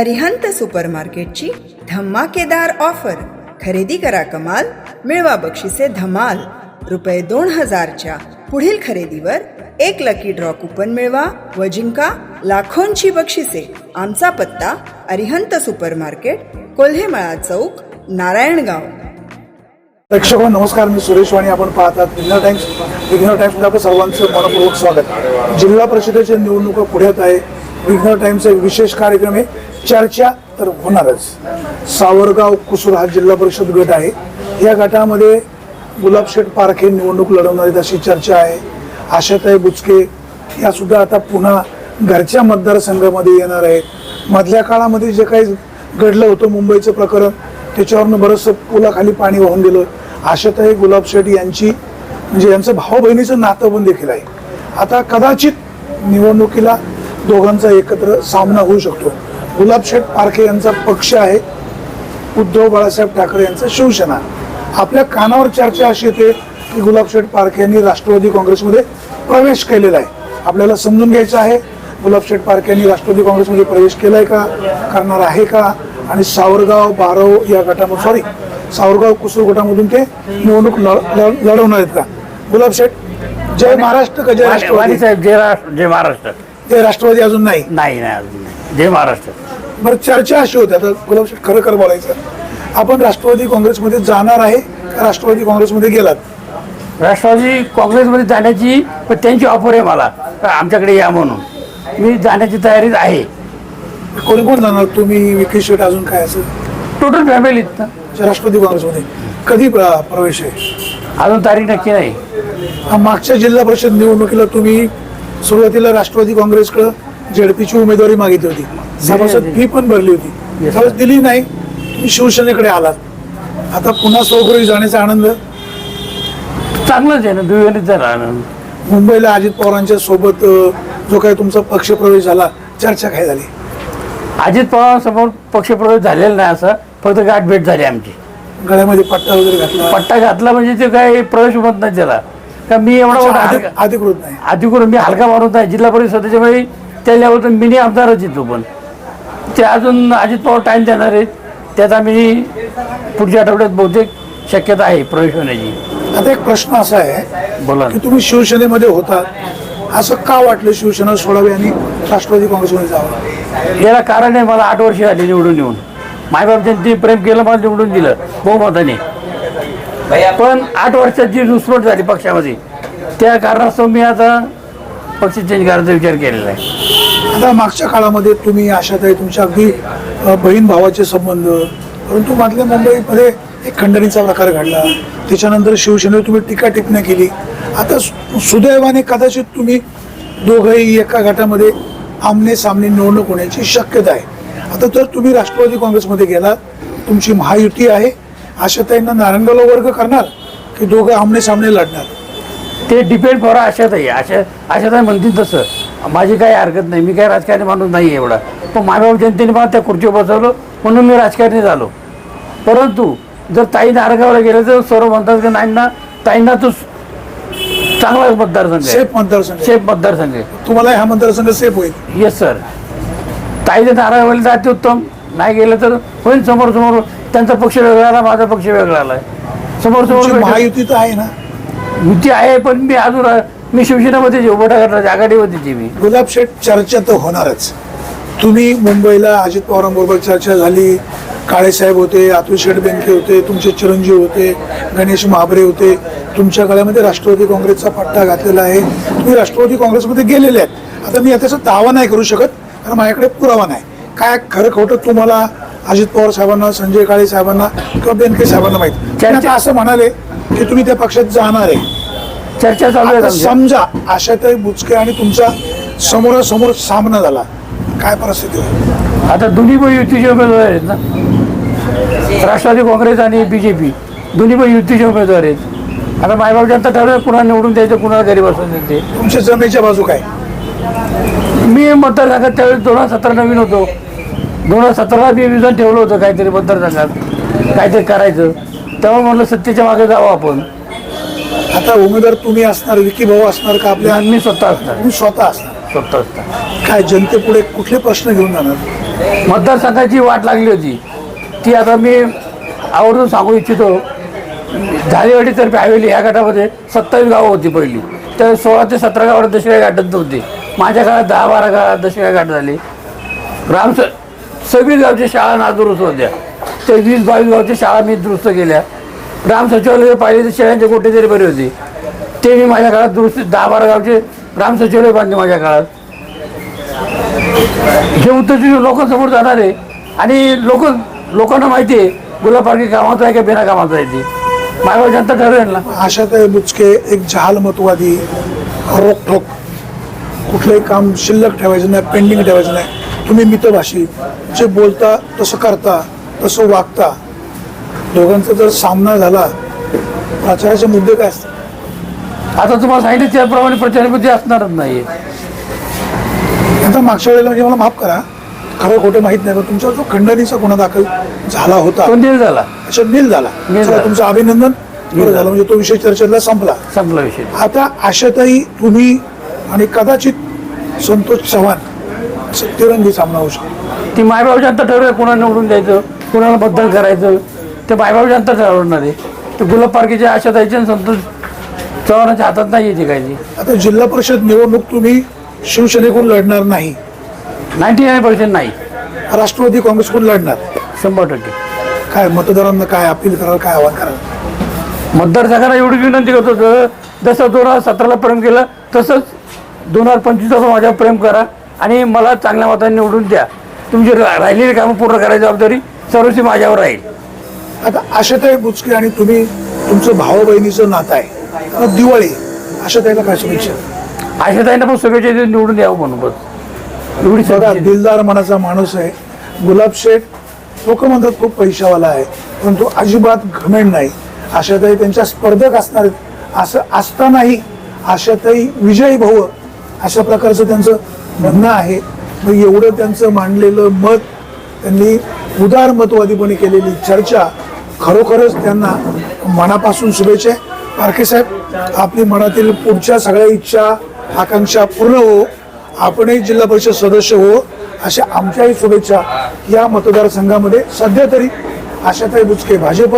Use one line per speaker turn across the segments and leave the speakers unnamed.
अरिहंत सुपरमार्केटची धमाकेदार ऑफर. खरेदी करा कमाल मिळवा बक्षिसे धमाल. रुपये दोन हजारच्या पुढील खरेदीवर एक लकी ड्रॉ कुपन मिळवा व जिंका लाखोंची बक्षिसे. आमचा पत्ता अरिहंत सुपरमार्केट कोल्हेमळा चौक नारायणगाव.
प्रेक्षक नमस्कार. मी सुरेश वाणी. आपण पाहतात विघ्न टाइम्स. विघ्न टाइम्समध्ये आपलं सर्वांचं मनपूर्वक स्वागत. जिल्हा परिषदेच्या निवडणुका पुढ्यात आहे. विघ्नर टाइम्सचा विशेष कार्यक्रम आहे. चर्चा तर होणारच. सावरगाव कुसूर हा जिल्हा परिषद गट आहे. या गटामध्ये गुलाबशेठ पारखे निवडणूक लढवणार आहेत अशी चर्चा आहे. आशाताई बुचके या सुद्धा आता पुन्हा घरच्या मतदारसंघामध्ये येणार आहेत. मधल्या काळामध्ये जे काही घडलं होतं मुंबईचं प्रकरण त्याच्यावरनं बरंचसं पुलाखाली पाणी वाहून गेलं. आशाताई गुलाबशेठ यांची म्हणजे यांचं भाऊ बहिणीचं नातं पण देखील आहे. आता कदाचित निवडणुकीला दोघांचा एकत्र सामना होऊ शकतो. गुलाबशेठ पारखे यांचा पक्ष आहे. उद्धव बाळासाहेब ठाकरे यांचं शिवसेना. आपल्या कानावर चर्चा अशी येते की गुलाबशेठ पारखे यांनी राष्ट्रवादी काँग्रेसमध्ये प्रवेश केलेला आहे. आपल्याला समजून घ्यायचं आहे गुलाबशेठ पारखे यांनी राष्ट्रवादी काँग्रेसमध्ये प्रवेश केलाय का करणार आहे का? आणि सावरगाव बारव या गटामधून सॉरी सावरगाव कुसूर गटामधून ते निवडणूक लढ- लढ- लढवणार आहेत का? गुलाबशेठ जय महाराष्ट्र का जय राष्ट्रवादी?
साहेब जय राष्ट्र जय महाराष्ट्र.
जय राष्ट्रवादी अजून नाही.
नाही नाही अजून नाही. जय महाराष्ट्र.
बरं चर्चा अशी होती. आता गुलाबशेठ खरं खरं बोलायचं. आपण राष्ट्रवादी काँग्रेसमध्ये जाणार आहे का राष्ट्रवादी काँग्रेसमध्ये गेलात?
राष्ट्रवादी काँग्रेसमध्ये जाण्याची पण त्यांची ऑफर आहे मला. का आमच्याकडे या म्हणून. मी जाण्याची तयारीत आहे.
कोणी कोण जाणार? तुम्ही विकी शेट अजून काय असेल
टोटल फॅमिलीत ना.
राष्ट्रवादी काँग्रेसमध्ये. कधी प्र- प्रवेश आहे?
अजून तारीख नक्की नाही.
मागच्या जिल्हा परिषद निवडणुकीला तुम्ही सुरुवातीला राष्ट्रवादी काँग्रेसकडं झेडपीची उमेदवारी मागितली होती. सभासद फी पण भरली होती. त्यावेळेस दिली नाही तुम्ही शिवसेनेकडे आलात. आता पुन्हा स्वगृही जाण्याचा आनंद?
चांगलंच आहे ना दुहेरीचा राहणं
मुंबईला अजित पवारांच्या सोबत जो काही तुमचा पक्षप्रवेश झाला चर्चा काय झाली?
अजित पवार समोर पक्षप्रवेश झालेला नाही असं फक्त गाठभेट झाली आमची.
गळ्यामध्ये पट्टा वगैरे घातला?
पट्टा घातला म्हणजे ते काय प्रवेश होत नाही त्याला. का मी एवढा मोठा
अधिक-
हलका-
अधिकृत नाही.
अधिकृत मी हलका मारून नाही. जिल्हा परिषदेच्या वेळी त्या लेवलचा मिनी आमदारच येतो पण. ते अजून अजित पवार टाईम देणार आहेत. त्यात आम्ही पुढच्या आठवड्यात बहुतेक शक्यता आहे प्रवेश होण्याची.
आता एक प्रश्न असा आहे
बोला
की
ना.
तुम्ही शिवसेनेमध्ये होता असं का वाटलं शिवसेना सोडावी आणि राष्ट्रवादी काँग्रेसमध्ये जावं?
याला कारण आहे मला आठ वर्ष आली निवडून येऊन. मायबाप त्यांनी प्रेम केलं मला निवडून दिलं. बहुमताने. पण आठ वर्षात जी घुसमट झाली पक्षामध्ये त्या कारणास्तव मी आता पक्ष चेंज करायचा विचार केलेला आहे.
आता मागच्या काळामध्ये तुम्ही आशाताई तुमच्या अगदी बहीण भावाचे संबंध परंतु मधल्या मुंबईमध्ये एक खंडणीचा प्रकार घडला. त्याच्यानंतर शिवसेनेवर तुम्ही टीका टिप्पणी केली. आता सु- सुदैवाने कदाचित तुम्ही दोघंही एका गटामध्ये आमने सामने निवडणूक होण्याची शक्यता आहे. आता जर तुम्ही राष्ट्रवादी काँग्रेसमध्ये गेलात तुमची महायुती आहे आशाताईंना नारायणगावला वर्ग करणार की दोघं आमने सामने लढणार.
ते डिपेंड फॉर आशात आहे आशा आशात आहे म्हणतील तसं. माझी काही हरकत नाही. मी काही राजकारणी माणूस नाही एवढा. पण मायबाप जनतेने मला त्या खुर्चीवर बसवलं म्हणून मी राजकारणी झालो. परंतु जर ताई नारगावला गेलं तर सर्व म्हणतात की नाईंना ताईंना तो चांगला मतदारसंघ आहे.
सेफ मतदारसंघ.
सेफ मतदारसंघ आहे.
तुम्हाला हा मतदारसंघ सेफ होईल.
येस सर ताईचे नारायणवाडी जाते उत्तम. नाही गेलं तर होईल समोर समोर त्यांचा पक्ष वेगळा आला माझा पक्ष वेगळा आलाय समोर समोर.
महायुती तर आहे ना?
युती आहे पण मी अजून मी शिवसेनेमध्ये उभा करणार आघाडीवरतीची मी.
गुलाब शेठ चर्चा तर होणारच. तुम्ही मुंबईला अजित पवारांबरोबर चर्चा झाली. काळेसाहेब होते अतुल शेठ बेनके होते तुमचे चिरंजीव होते गणेश महाबरे होते. तुमच्या गळ्यामध्ये राष्ट्रवादी काँग्रेसचा पट्टा घातलेला आहे. तुम्ही राष्ट्रवादी काँग्रेसमध्ये गेलेले आहेत. आता मी याचा दावा नाही करू शकत कारण माझ्याकडे पुरावा नाही. काय खरं खोटं तुम्हाला अजित पवार साहेबांना संजय काळे साहेबांना किंवा बेनके साहेबांना माहिती? आता असं म्हणाले की तुम्ही त्या पक्षात जाणार आहे.
चर्चा चालू.
समजा आशाताई बुचके आणि तुमचा समोरासमोर सामना झाला. काय परिस्थिती होईल
आता दोन्ही पण युतीचे उमेदवार आहेत ना. राष्ट्रवादी काँग्रेस आणि बीजेपी दोन्ही पण युतीचे उमेदवार आहेत. आता मायबाप जनता ठरवलं कुणाला निवडून द्यायचं कुणाला घरी बसवून द्यायचे
तुमच्या जमेच्या बाजू काय?
मी मतदारसंघात त्यावेळेस दोन हजार सतरा नवीन होतो. दोन हजार सतराला मी विजन ठेवलं होतं काहीतरी मतदारसंघात. काहीतरी करायचं. तेव्हा म्हणलं सत्तेच्या मागे जावं आपण.
आता उमेदवार तुम्ही असणार विकी भाऊ असणार का आपल्या?
आणि मी स्वतः असणार.
तुम्ही स्वतः असणार.
स्वतः असता
काय जनतेपुढे कुठले प्रश्न घेऊन जाणार?
मतदारसंघाची वाट लागली होती. ती आता मी आवर्जून सांगू इच्छितो. झालेवाडीतर्फे हवेली या गटामध्ये सत्तावीस गावं होती पहिली. तर सोळा ते सतरा गावात दशका गाठत नव्हती. माझ्या काळात दहा बारा गावात दशका गाठ झाली. ग्राम सव्वीस गावच्या शाळा नादुरुस्त होत्या. ते वीस बावीस गावच्या शाळा मी दुरुस्त केल्या. ग्राम सचिवालय पाहिले तर शेळ्यांचे गोटे तरी बरे होते ते मी माझ्या काळात दुरुस्त दहा बारा गावचे ग्राम सचिवालय बांधले माझ्या काळात हे उत्तर लोक समोर जाणार आहे आणि लोक लोकांना माहिती आहे गुलाब पार्टी कामाचं आहे का बिना कामाचं आहे ती. माझ्या जनता ठरवेल ना.
आशाताई बुचके एक जहाल मतवादी रोखोक कुठलंही काम शिल्लक ठेवायचं नाही पेंडिंग ठेवायचं नाही. तुम्ही मितभाषी जे बोलता तसं करता तसं वागता. दोघांचा जर सामना झाला प्रचाराचे मुद्दे काय असतात
आता तुम्हाला सांगितलं त्याप्रमाणे प्रचारपती असणारच नाही
आता मागच्या वेळेला म्हणजे मला माफ करा. खरं खोटं माहीत नाही पण तुमच्यावर जो खंडणीचा गुन्हा दाखल झाला होता
तो नील झाला.
अच्छा नील झाला. चला. तुमचं अभिनंदन. बरं झालं. म्हणजे तो विषय चर्चेतला संपला.
संपला विषय.
आता आशाताई तुम्ही आणि कदाचित संतोष चव्हाण असं तिरंगी सामना होऊ शकतो.
ती मायबाप जनता ठरवेल कुणाला निवडून द्यायचं कुणाला मतदान करायचं. ते मायबाप जनता ठरवणार आहे. ते गुलाब पार्कीच्या आशा द्यायची आणि संतोष चव्हाणाच्या हातात नाही येते काय ती
आता जिल्हा परिषद निवडणूक तुम्ही शिवसेनेकडून लढणार नाही.
नाईन्टी नाईन पर्सेंट नाही.
राष्ट्रवादी काँग्रेसकडून लढणार.
शंभर टक्के.
काय मतदारांना काय अपील कराल काय आवाहन कराल?
मतदारसंघाला एवढी विनंती करतो जसं दोन हजार सतराला प्रेम केलं तसंच दोन हजार पंचवीसला पण माझ्यावर प्रेम करा आणि मला चांगल्या मताने निवडून द्या. तुमची रा- राहिलेली कामं पूर्ण करायची जबाबदारी सर्वस्वी माझ्यावर राहील.
आता आशाताई बुचके आणि तुम्ही तुमचं भाऊ बहिणीचं नातं आहे. आता दिवाळी आशाताईला काय शुभेच्छा?
आशाताईंना पण शुभेच्छा देऊन निवडून द्यावं म्हणून बस. एवढी
बघा
शुभेच्छा.
दिलदार मनाचा माणूस आहे. गुलाब शेठ लोक म्हणतात खूप पैशावाला आहे परंतु अजिबात घमेंड नाही. आशाताई त्यांच्या स्पर्धक असणार आहेत. असं असतानाही आशाताई विजयी भाऊ अशा प्रकारचं त्यांचं म्हणणं आहे. मग एवढं त्यांचं मांडलेलं मत त्यांनी उदारमतवादीपणे केलेली चर्चा खरोखरच त्यांना मनापासून शुभेच्छा आहे. पारखे साहेब आपली मनातील पुढच्या सगळ्या इच्छा आकांक्षा पूर्ण हो. आपणही जिल्हा परिषद सदस्य हो. अशा आमच्याही शुभेच्छा या मतदारसंघामध्ये. सध्या तरी आशाताई बुचके भाजप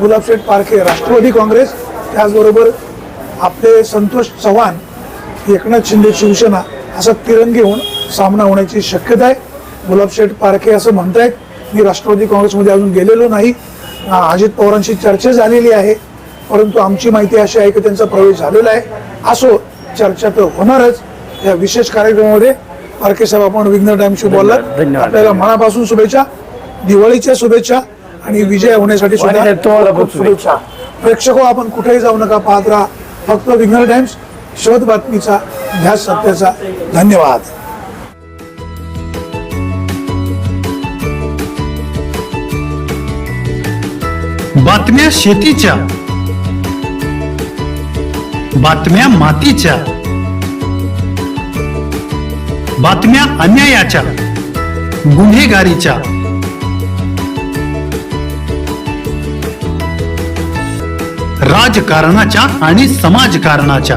गुलाबशेठ पारखे राष्ट्रवादी काँग्रेस त्याचबरोबर आपले संतोष चव्हाण एकनाथ शिंदे शिवसेना असा तिरंगी होऊन सामना होण्याची शक्यता आहे. गुलाबशेठ पारखे असं म्हणतायत. मी राष्ट्रवादी काँग्रेसमध्ये अजून गेलेलो नाही. अजित पवारांशी चर्चा झालेली आहे. परंतु आमची माहिती अशी आहे की त्यांचा प्रवेश झालेला आहे. असो चर्चा तर होणारच. या विशेष कार्यक्रमामध्ये पारखे साहेब आपण विघ्न टाइमशी बोललात. आपल्याला मनापासून शुभेच्छा दिवाळीच्या शुभेच्छा आणि विजय होण्यासाठी शुभेच्छा. प्रेक्षक हो, आपण कुठेही जाऊ नका पाहत राहा. फक्त विघ्न टाइम्स शोध बातमीचा ध्यास सत्याचा धन्यवाद.
बातम्या शेतीच्या बातम्या मातीच्या बातम्या अन्यायाच्या गुन्हेगारीच्या. राजकारणाच्या आणि समाजकारणाच्या.